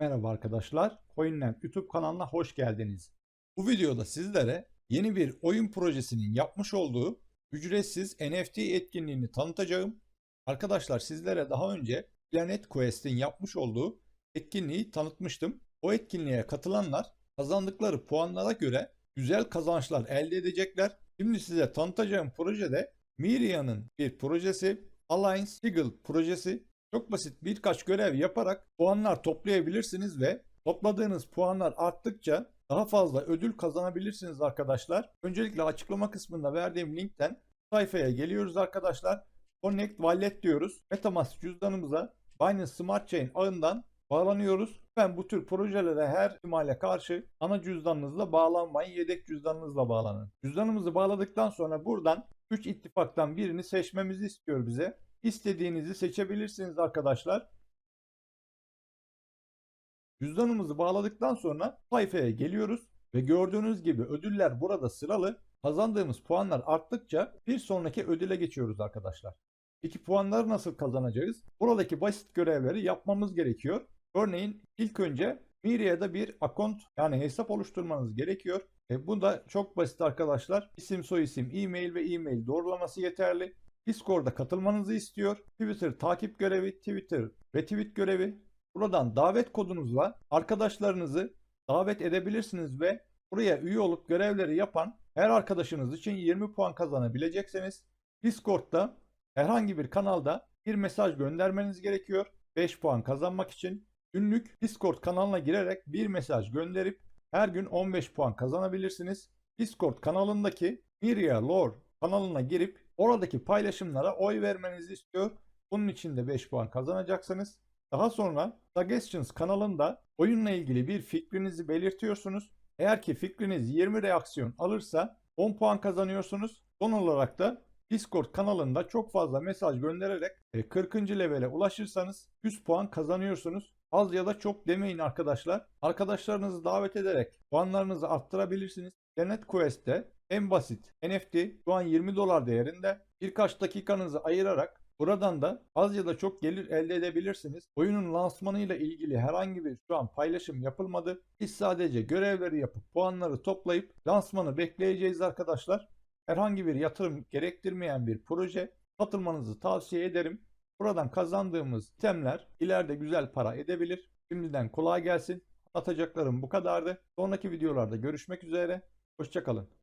Merhaba arkadaşlar, CoinLand YouTube kanalına hoş geldiniz. Bu videoda sizlere yeni bir oyun projesinin yapmış olduğu ücretsiz NFT etkinliğini tanıtacağım. Arkadaşlar sizlere daha önce Planet Quest'in yapmış olduğu etkinliği tanıtmıştım. O etkinliğe katılanlar kazandıkları puanlara göre güzel kazançlar elde edecekler. Şimdi size tanıtacağım projede Miria'nın bir projesi, Alliance Eagle projesi çok basit birkaç görev yaparak puanlar toplayabilirsiniz ve topladığınız puanlar arttıkça daha fazla ödül kazanabilirsiniz arkadaşlar. Öncelikle açıklama kısmında verdiğim linkten sayfaya geliyoruz arkadaşlar. Connect Wallet diyoruz. Metamask cüzdanımıza Binance Smart Chain ağından bağlanıyoruz. Ben bu tür projelere her ihtimale karşı ana cüzdanınızla bağlanmayın, yedek cüzdanınızla bağlanın. Cüzdanımızı bağladıktan sonra buradan 3 ittifaktan birini seçmemizi istiyor bize. İstediğinizi seçebilirsiniz arkadaşlar. Cüzdanımızı bağladıktan sonra sayfaya geliyoruz ve gördüğünüz gibi ödüller burada sıralı. Kazandığımız puanlar arttıkça bir sonraki ödüle geçiyoruz arkadaşlar. Peki puanları nasıl kazanacağız? Buradaki basit görevleri yapmamız gerekiyor. Örneğin ilk önce Miria'da bir account yani hesap oluşturmanız gerekiyor. E bu da çok basit arkadaşlar. İsim, soyisim, e-mail ve e-mail doğrulaması yeterli. Discord'a katılmanızı istiyor. Twitter takip görevi, Twitter retweet görevi. Buradan davet kodunuzla arkadaşlarınızı davet edebilirsiniz ve buraya üye olup görevleri yapan her arkadaşınız için 20 puan kazanabileceksiniz. Discord'da herhangi bir kanalda bir mesaj göndermeniz gerekiyor. 5 puan kazanmak için günlük Discord kanalına girerek bir mesaj gönderip her gün 15 puan kazanabilirsiniz. Discord kanalındaki Miria Lore kanalına girip oradaki paylaşımlara oy vermenizi istiyor. Bunun için de 5 puan kazanacaksınız. Daha sonra Suggestions kanalında oyunla ilgili bir fikrinizi belirtiyorsunuz. Eğer ki fikriniz 20 reaksiyon alırsa 10 puan kazanıyorsunuz. Son olarak da Discord kanalında çok fazla mesaj göndererek e, 40. levele ulaşırsanız 100 puan kazanıyorsunuz. Az ya da çok demeyin arkadaşlar. Arkadaşlarınızı davet ederek puanlarınızı arttırabilirsiniz. Planet Quest'te en basit NFT şu an 20 dolar değerinde. Birkaç dakikanızı ayırarak buradan da az ya da çok gelir elde edebilirsiniz. Oyunun lansmanıyla ilgili herhangi bir şu an paylaşım yapılmadı. Biz sadece görevleri yapıp puanları toplayıp lansmanı bekleyeceğiz arkadaşlar. Herhangi bir yatırım gerektirmeyen bir proje. Katılmanızı tavsiye ederim. Buradan kazandığımız itemler ileride güzel para edebilir. Şimdiden kolay gelsin. Atacaklarım bu kadardı. Sonraki videolarda görüşmek üzere. Hoşçakalın.